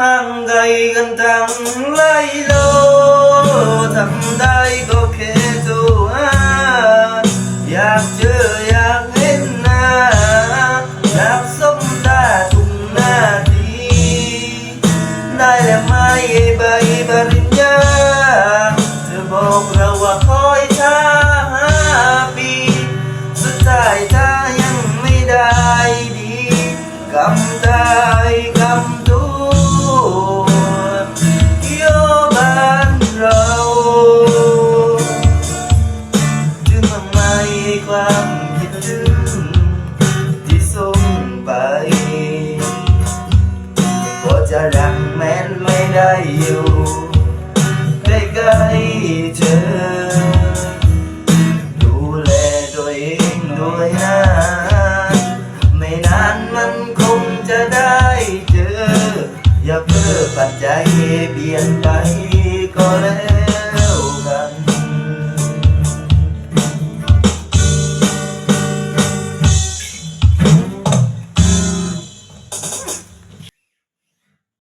ห่างไกลกันทั้งไรโลทำได้ก็แค่ตัวอยากเจออยากเห็นหน้าอยากสมตาทุ่งหน้าดีได้แล้วไหมใบปริญญาเธอบอกเราว่าคอยช้าห้าปีสุดท้ายถ้ายังไม่ได้ดีกำได้กำ ความคิดถึงที่ส่งไปก็จะรักแม้นไม่ได้อยู่ใกล้ๆเธอ ดูแลตัวเองด้วยนะไม่นานมันคงจะได้เจอ อย่าเพ้อปัจจัยเปลี่ยนไปก็แล้ว